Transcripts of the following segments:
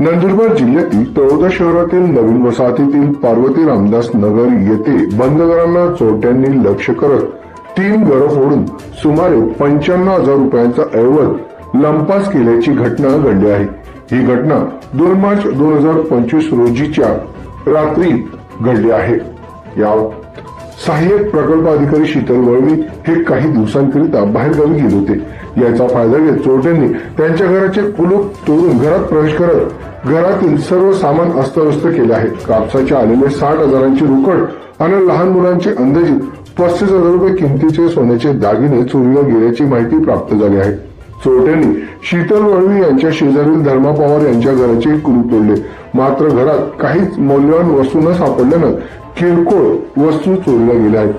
नंदुरबार जिल्ह्यातील तळोदा शहरातील नवीन वसाहतीतील पार्वती रामदास नगर येथे बंदगरांना चोरट्यांनी लक्ष करत तीन घरं फोडून सुमारे पंच्याण्णव हजार रुपयांचा ऐवज लंपास केल्याची घटना घडली आहे. ही घटना दोन मार्च दोन हजार पंचवीस रोजीच्या रात्री घडली आहे. या सहाय्यक प्रकल्प अधिकारी शीतल वळवी हे काही दिवसांकरिता बाहेरगावी गेले होते. याचा फायदा घेत चोरट्यांनी त्यांच्या घराचे कुलूप तोडून घरात प्रवेश करत घरातील सर्व सामान अस्तव्यस्त केले आहे. कापसाचे आलेले साठ हजारांची रोकड आणि लहान मुलांचे अंदाजित पस्तीस हजार रुपये किमतीचे सोन्याचे दागिने चोरीला गेल्याची माहिती प्राप्त झाली आहे. चोरट्यांनी शीतल वळवी यांच्या शेजारील धर्मा पवार यांच्या घराचे कुलूप तोडले. मात्र घरात काहीच मौल्यवान वस्तू न सापडल्यानं किरकोळ वस्तू चोरल्या गेल्या आहेत.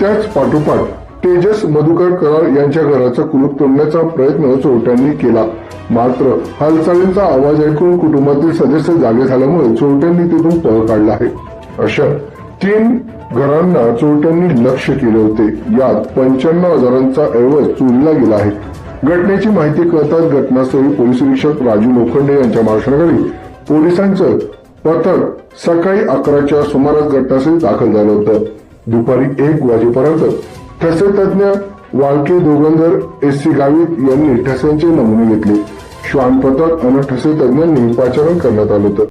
त्याच पाठोपाठ तेजस मधुकर करार यांच्या घराचा कुलूप तोडण्याचा प्रयत्न चोरट्यांनी केला. मात्र हालचालींचा आवाज ऐकून कुटुंबातील सदस्य जागे झाल्यामुळे चोरट्यांनी तिथून पळ काढला आहे. अशा तीन घरांना चोरट्यांनी लक्ष केले होते. यात पंच्याण्णव हजारांचा ऐवज चोरीला गेला आहे. घटनेची माहिती कळताच घटनास्थळी पोलीस निरीक्षक राजू लोखंडे यांच्या मार्गदर्शनाखाली पोलिसांचं पथक सकाळी अकराच्या सुमारास घटनास्थळी दाखल झालं होतं. दुपारी एक वाजेपर्यंत ठसे तज्ञ वाळके दोगंदर एस सी गावित यांनी ठस्यांचे नमुने घेतले. श्वान पथक आणि ठसे तज्ञांनी पाचारण करण्यात आलं होतं.